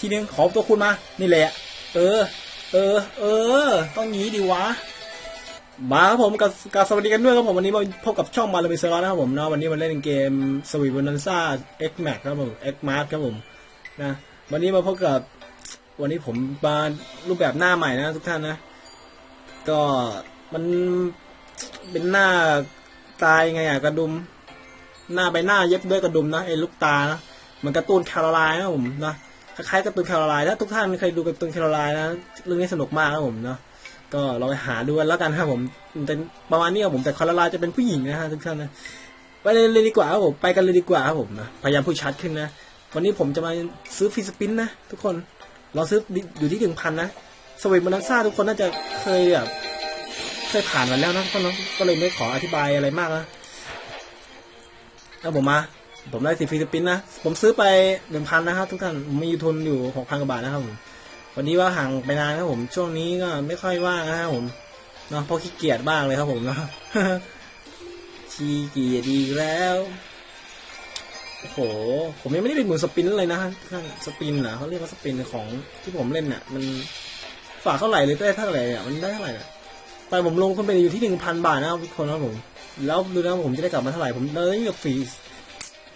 ทีนึงขอตัวคุณมา นี่แหละ เออ เออ เออ ต้องงี้ดีวะ มาครับผมกับกับสวัสดีกันด้วยครับผมวันนี้มาพบกับช่องมาเลเบเซอร์นะครับผมเนาะวันนี้มาเล่นเกมสวีวันนันซ่า X Max ครับผม X Max ครับผมนะวันนี้มาพบกับวันนี้ผมมารูปแบบหน้าใหม่นะทุกท่านนะ ก็มันเป็นหน้าตายไงอะกระดุม หน้าใบหน้าเย็บด้วยกระดุมนะไอ้ลูกตานะเหมือนกร์ตูนคโรไลน์นะผมนะ คล้ายๆการ์ตูนแคโรไลน์ถ้าทุกท่านเคยดูการ์ตูนแคโรไลน์นะเรื่องนี้สนุกมากครับผมเนาะก็ลองไปหาดูกันแล้วกันครับผมแต่ประมาณนี้ครับผมแต่คาราลาจะเป็นผู้หญิงนะฮะทุกท่านนะไปเลยดีกว่าครับผมไปกันเลยดีกว่าครับผมนะพยายามพูดชัดขึ้นนะวันนี้ผมจะมาซื้อฟีสปินนะทุกคนเราซื้ออยู่ที่หนึ่งพันนะสวิตมานันซ่าทุกคนน่าจะเคยแบบเคยผ่านมาแล้วนะก็เนาะก็เลยไม่ขออธิบายอะไรมากนะแล้วผมมา ผมได้สิฟรีสปินนะ ผมซื้อไปหนึ่งพันนะครับทุกท่านผมมีทุนอยู่หกพันกว่าบาทนะครับผมวันนี้ว่าห่างไปนานครับผมช่วงนี้ก็ไม่ค่อยว่างนะครับผมเนาะเพราะขี้เกียจบ้างเลยครับผมเนาะขี้เกียจดีแล้วโอ้โห ผมยังไม่ได้เป็นหมุนสปินเลยนะท่านสปินนะเขาเรียกว่าสปินของที่ผมเล่นเนี่ยมันฝากเท่าไหร่เลยได้เท่าไหร่เนี่ยมันได้เท่าไหร่เนี่ยไปผมลงคนไปอยู่ที่หนึ่งพันบาทนะครับทุกคนครับผม แล้วดูนะผมจะได้กลับมาเท่าไหร่ผมเลยกับฟรี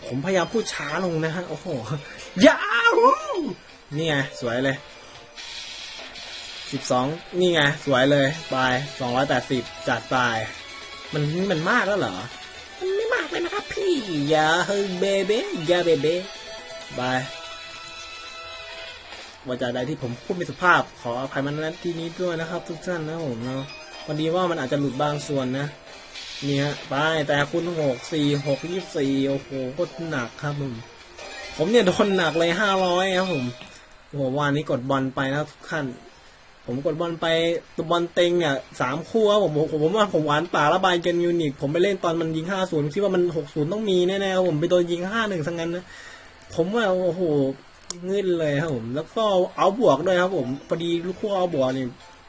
ผมพยายามพูดช้าลงนะฮะ โอ้โหยาวนี่ไง สวยเลยสิบสองนี่ไง สวยเลยไปสองร้อยแปดสิบจัดไป มันมันมากแล้วเหรอ มันไม่มากเลยนะครับพี่ อย่าเฮ้ยเบเบอย่าเบเบ้บายว่าจะใดที่ผมพูดไม่สุภาพ ขออภัยมันนั้นที่นี้ด้วยนะครับ ทุกท่านนะผมเนาะพอดีว่ามันอาจจะหลุดบางส่วนนะ เนี่ยไปแต่คุณหกสี่หกยี่สี่โอ้โหโคตรหนักครับผมผมเนี่ยโดนหนักเลยห้าร้อยครับผมโอ้โหวันนี้กดบอลไปนะทุกท่านผมกดบอลไปตัวบอลเต็งเนี่ยสามคู่ครับผมผมผมว่าผมหวานป่าระบายเกมยูนิคผมไปเล่นตอนมันยิงห้าศูนย์คิดว่ามันหกศูนย์ต้องมีแน่ๆครับผมไปโดนยิงห้าหนึ่งทั้งนั้นนะผมว่าโอ้โหเงินเลยครับผม แล้วก็เอาบวกด้วยครับผมพอดีลูกคู่เอาบวกนี่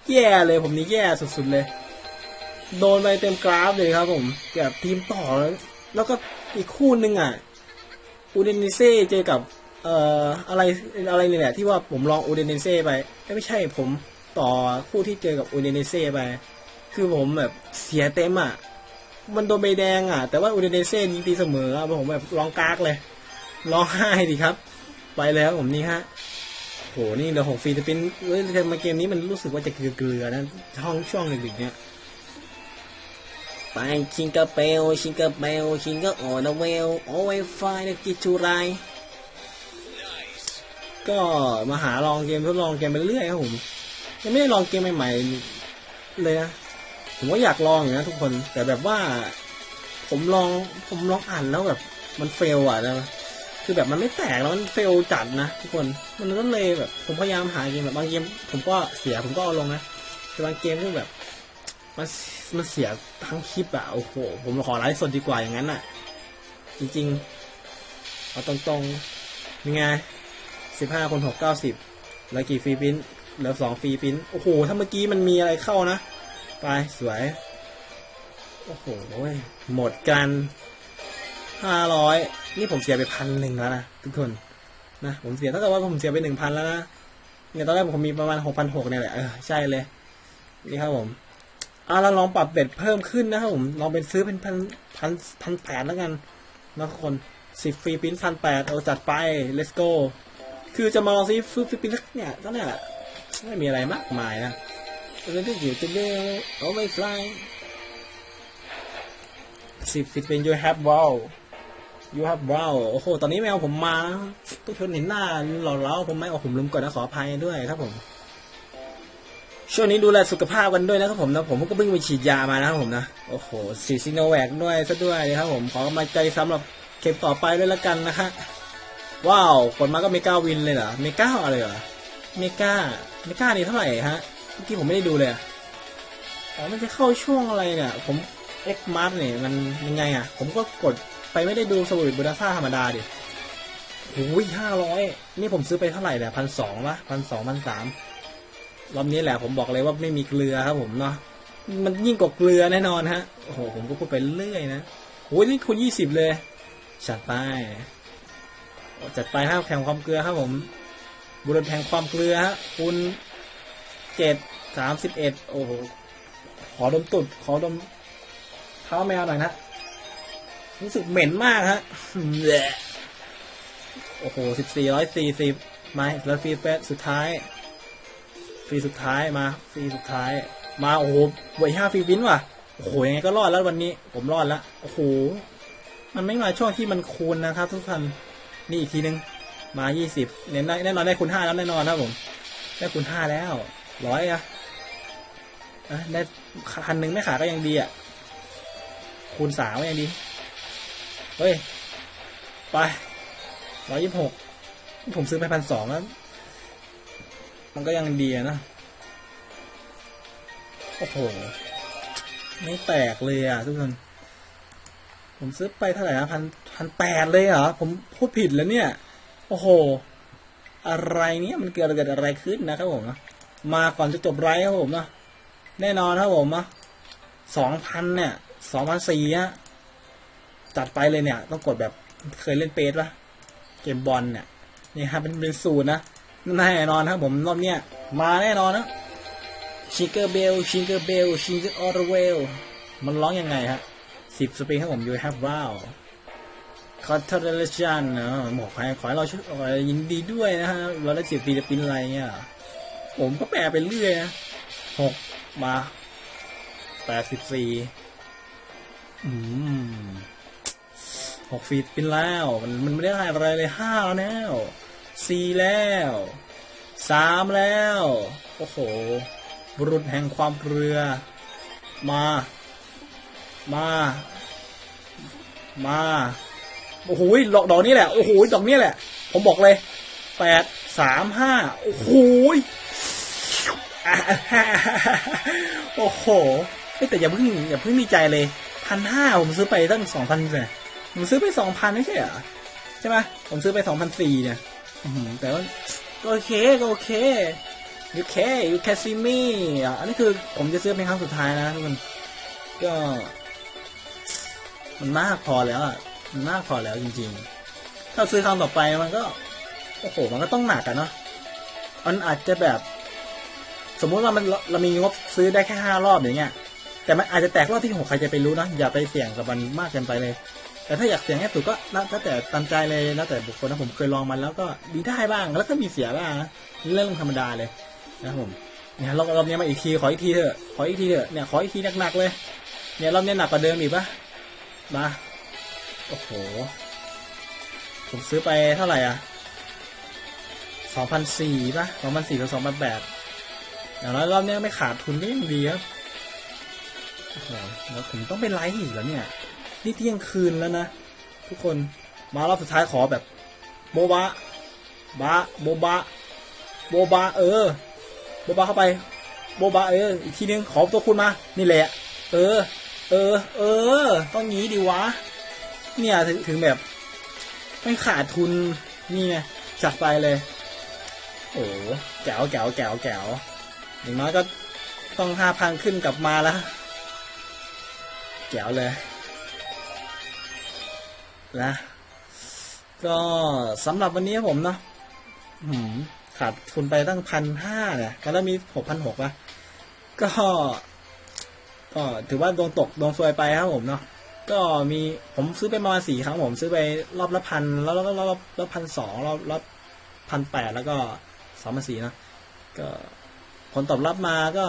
แย่เลยผมนี่แย่สุดๆเลย โดนไปเต็มกราฟเลยครับผมแบบทีมต่อแล้วแล้วก็อีกคู่หนึ่งอะอูเดนิเซ่เจอกับ เอ่ออะไรอะไรเนี่แหละที่ว่าผมลองอูเดนิเซ่ไปไม่ใช่ผมต่อคู่ที่เจอกับอูเดนิเซ่ไป คือผมแบบเสียเต็มอะ มันโดนใบแดงอะ แต่ว่าอูเดนิเซ่ยิงตีเสมอผมแบบร้องกากเลยร้องไห้ดิครับ ไปแล้วผมนี่ฮะโหนี่เดี๋ยวหกฟีจะเป็นเอ้ยมาเกมนี้มันรู้สึกว่าจะเกลือๆนะช่องช่วงดึกๆเนี้ย ไปชิงกระเปลชิงกระเปลชิงกระโอนาเวลโอไวไฟนะกิจูไรก็มาหาลองเกมทดลองเกมไปเรื่อยครับผมยังไม่ได้ลองเกมใหม่ๆเลยนะผมก็อยากลองอยู่นะทุกคนแต่แบบว่า ผมลองผมลองอ่านแล้วแบบ มันเฟลอะนะคือแบบมันไม่แตกแล้วมันเฟลจัดนะทุกคนมันก็เลยแบบ ผมพยายามหาเกมแบบบางเกมผมก็เสียผมก็เอาลงนะแต่บางเกมที่แบบ มันมันเสียทั้งคลิปอะโอ้โห ผมขอไลฟ์สดดีกว่าอย่างนั้นอะจริงๆ เอาตรงๆยังไงสิบห้าคนหกเก้าสิบแล้วกี่ฟรีปริ้นเหลือสองฟรีปริ้นโอ้โห ถ้าเมื่อกี้มันมีอะไรเข้านะ ไปสวย โอ้โห หมดกันห้าร้อยนี่ผมเสียไปพันหนึ่งแล้วนะทุกคนนะผมเสียเท่ากับว่าผมเสียไปหนึ่งพันแล้วนะเนี่ยตอนแรกผมมีประมาณหกพันหกเนี่ยแหละเออใช่เลย นี่ครับผม อ่าเราลองปรับเบ็ดเพิ่มขึ้นนะครับผมลองเป็นซื้อเป็นพันพันพันแปดแล้วกันนะคนสิบฟรีปิ้นพันแปดเอาจัดไป let's go คือจะมาลองซื้อฟรีปิ้นเนี่ยก็เนี่ยแหละไม่มีอะไรมากมายนะเรื่องที่อยู่จะเร็วเอาไม่ฟลายสิบฟิตเป็น you have wow you have wow โอ้โห ตอนนี้แมวผมมานะทุกคนเห็นหน้าหล่อเล้าผมไหมเอาผมลืมก่อนนะขออภัยด้วยครับผม ช่วงนี้ดูแลสุขภาพกันด้วยนะครับผมนะผมก็เพิ่งไปฉีดยามานะครับผมนะ โอ้โหฉีซิโนแวคด้วยซะด้วยนะครับผมขอกำลังใจสำหรับเข็มต่อไปด้วยละกันนะฮะว้าวผลมาก็เมกาวินเลยเหรอเมกาอะไรเหรอเมกาเมกานี่เท่าไหร่ฮะเมื่อกี้ผมไม่ได้ดูเลยอ๋อมันจะเข้าช่วงอะไรเนี่ย ผมเอ็กมาร์เนี่ยมันยังไงอะ ผมก็กดไปไม่ได้ดูสวิตบูดาซ่าธรรมดาดิโอ้ยห้าร้อยนี่ผมซื้อไปเท่าไหร่เนี่ยพันสองปะพันสองพันสาม รอบนี้แหละผมบอกเลยว่าไม่มีเกลือครับผมเนาะมันยิ่งกว่าเกลือแน่นอนฮะโอ้โหผมก็พูดไปเรื่อยนะโอ้ยนี่คุณยี่สิบเลยจัดไปจัดไปครับแข่งความเกลือครับผมบุรุษแห่งความเกลือฮะคูณเจ็ดสามสิบเอ็ดโอ้โหขอดมตุดขอดมเท้าแมวหน่อยนะรู้สึกเหม็นมากฮะแหละโอ้โหสิบสี่ร้อยสี่สิบมาแล้วฟรีเฟสสุดท้าย ฟรีสุดท้ายมาฟรีสุดท้าย มาโอ้โหบวยห้าฟรีวินว่ะโอ้โหยังไงก็รอดแล้ววันนี้ ผมรอดแล้วโอ้โหมันไม่มาช่วงที่มันคูณนะครับ ทุกท่านนี่อีกทีนึงมายี่สิบเนี่ยแน่แน่นอนได้คูณห้าแล้วแน่นอนนะผมได้คูณห้าแล้วร้อยอะได้คันหนึ่งไม่ขาดก็ยังดีอะคูณสามก็ยังดีเฮ้ยไปร้อยยี่สิบหกผมซื้อไปพันสองแล้ว มันก็ยังดีนะ โอ้โห ไม่แตกเลยอะทุกคน ผมซื้อไปเท่าไหร่นะพันพันแปดเลยเหรอ ผมพูดผิดแล้วเนี่ย โอ้โห อะไรเนี่ยมันเกิดเกิดอะไรขึ้นนะครับผมนะมาก่อนจะจบไรครับผมนะแน่นอนครับผมนะสองพันเนี่ยสองพันสี่ะจัดไปเลยเนี่ย ต้องกดแบบเคยเล่นเปสปะเกมบอลเนี่ยนี่ฮะเป็นเป็นสูตรนะ แน่นอนครับผมรอบเนี้ยมาแน่นอนนะชิงเกอร์เบลชิงเกอร์เบลชิงเกอร์ออร์เวลมันร้องยังไงฮะสิบสปริงครับผมยูแฮปว้าวคอร์เทอร์เลชันนะบอกให้ขอให้เราช่วยยินดีด้วยนะฮะเราได้สิบปีจะปินอะไรเงี้ยผมก็แปลไปเรื่อยนะหกมาแปดสิบสี่อืมหกฟีดปินแล้ว มันมันไม่ได้อะไรเลยห้าแล้ว สี่แล้วสามแล้ว โอ้โห บุรุษแห่งความเกลือ มา มา มา โอ้โหดอกดอกนี้แหละ โอ้โห ดอกนี้แหละ ผมบอกเลยแปดสามห้าโอ้โหโอ้โหแต่อย่าเพิ่งอย่าเพิ่งดีใจเลยพันห้าผมซื้อไปตั้งสองพันเลยผมซื้อไปสองพันไม่ใช่เหรอใช่ไหมผมซื้อไปสองพันสี่เนี่ย แต่ว่าก็โอเคก็โอเค you can you can see me อะอันนี้คือผมจะซื้อเป็นครั้งสุดท้ายนะทุกคนก็ มันมากพอแล้วอะมันมากพอแล้วจริง ๆ ถ้าซื้อครั้งต่อไปมันก็โอ้โหมันก็ต้องหนักอะเนาะมันอาจจะแบบ สมมุติว่ามันเราเรามีงบซื้อได้แค่ห้ารอบอย่างเงี้ยแต่มันอาจจะแตกรอบที่หกใครจะไปรู้นะอย่าไปเสี่ยงกับมันมากเกินไปเลย แต่ถ้าอยากเสียงให้สุดก็แล้วแต่ตามใจเลยแล้วแต่บุคคลนะผมเคยลองมันแล้วก็ดีได้บ้างแล้วก็มีเสียบ้างนะเรื่องธรรมดาเลยนะครับผมเนี่ยรอบรอบนี้มาอีกทีขออีกทีเถอะขออีกทีเถอะเนี่ยขออีกทีหนักๆเลย เนี่ยรอบนี้หนักกว่าเดิมอีกปะมาโอ้โห ผมซื้อไปเท่าไหร่อะสองพันสี่ปะสองพันสี่กับสองพันแปดอย่างน้อยรอบเนี้ยไม่ขาดทุนก็ยังดีครับโอ้โหแล้วผมต้องไปไลฟ์อีกแล้วเนี่ย นี่เที่ยงคืนแล้วนะ ทุกคนมารอบสุดท้ายขอแบบโบบะบะโบบะโบบะเออโบบะเข้าไปโบบะเอออีกทีนึงขอตัวคุณมานี่แหละ เออ เออ เออ ต้องงี้ดีวะ เนี่ยถึงถึงแบบ ไม่ขาดทุนนี่ไงจัดไปเลย โอ้แก๋วแก๋วแก๋วแก๋วอย่างน้อยก็ต้องห้าพันขึ้นกลับมาแล้วแก๋วเลย นะ ก็สำหรับวันนี้ผมเนาะหืมขาดทุนไปตั้งพันห้าเนี่ยแล้วมีหกพันหกละก็ก็ถือว่าดวงตกดวงซวยไปครับผมเนาะก็มีผมซื้อไปประมาณสี่ครั้งผมซื้อไปรอบละพันแล้วรอบรอบรอบพันสองรอบรอบพันแปดแล้วก็สองพันสี่นะก็ผลตอบรับมาก็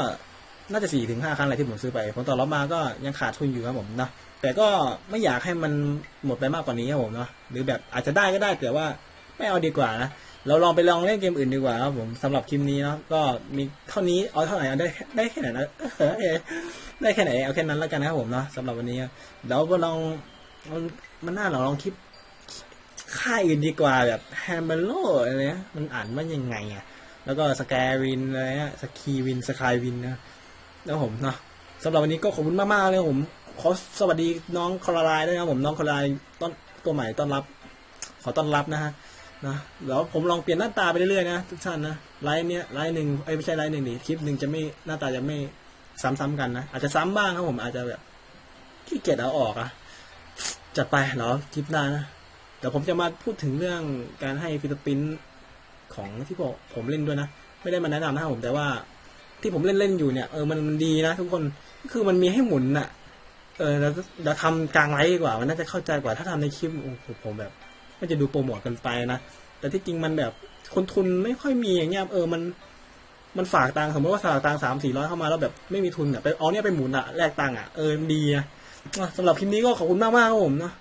น่าจะสี่ถึงห้าครั้งอะไรที่ผมซื้อไปผลตอบรับมาก็ยังขาดทุนอยู่ครับผมนะแต่ก็ไม่อยากให้มันหมดไปมากกว่านี้ครับผมเนาะหรือแบบอาจจะได้ก็ได้แต่ว่าไม่เอาดีกว่านะเราลองไปลองเล่นเกมอื่นดีกว่าครับผมสำหรับคลิปนี้เนาะก็มีเท่านี้เอาเท่าไหร่เอาได้ได้แค่ไหนนะเออได้แค่ไหนเอาแค่นั้นแล้วกันนะครับผมเนาะสำหรับวันนี้เดี๋ยวมาลองมันน่าเราลองคลิปค่ายอื่นดีกว่าแบบแฮมเบโลอะไรเนี้ยมันอ่านว่ายังไงอะแล้วก็สแกวินอะไรเงี้ยสกีวินสกายวินนะ แล้วผมเนาะสำหรับวันนี้ก็ขอบคุณมากๆเลยผมขอสวัสดีน้องคอร์ไลน์ด้วยนะผมน้องคอร์ไลต้นตัวใหม่ต้อนรับ ขอต้อนรับนะฮะนะเดี๋ยวผมลองเปลี่ยนหน้าตาไปเรื่อยๆนะทุกท่านนะไลฟ์เนี้ยไลฟ์หนึ่งเอ้ยไม่ใช่ไลฟ์หนึ่งดิคลิปหนึ่งจะไม่หน้าตาจะไม่ซ้ำๆกันนะอาจจะซ้ำบ้างครับผมอาจจะแบบขี้เกียจเอาออกอะจัดไปเหรอคลิปหน้านะเดี๋ยวผมจะมาพูดถึงเรื่องการให้ฟิลิปปินส์ของที่ผมผมเล่นด้วยนะ ไม่ได้มาแนะนำนะครับผมแต่ว่า ที่ผมเล่นเล่นอยู่เนี่ยเออมันมันดีนะทุกคนก็คือมันมีให้หมุนน่ะ เออเราเราทำกลางไลฟ์ดีกว่า มันน่าจะเข้าใจกว่าถ้าทำในคลิปโอ้โหผมแบบมันจะดูโปรโมทกันไปนะแต่ที่จริงมันแบบคนทุนไม่ค่อยมีอย่างเงี้ยเออมันมันฝากตังค์สมมติว่าฝากตังค์สามสี่ร้อยเข้ามาแล้วแบบไม่มีทุนอะไปเอาเนี่ยไปหมุนอะแลกตังค์อะเออดีนะอะสำหรับคลิปนี้ก็ขอบคุณมากมากครับผมเนาะ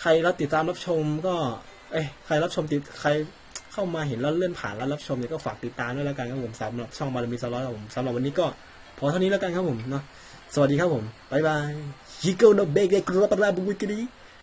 ใครรับติดตามรับชมก็ เอ้ยใครรับชมติดใคร เข้ามาเห็นแล้วเลื่อนผ่านแล้วรับชมเนี่ยก็ฝากติดตามด้วยแล้วกันครับผมสำหรับช่องบารมีสล็อตครับผมสำหรับวันนี้ก็พอเท่านี้แล้วกันครับผมเนาะสวัสดีครับผมบ๊ายบายฮิโก้โนเบกเดกรับปราบุวิกดี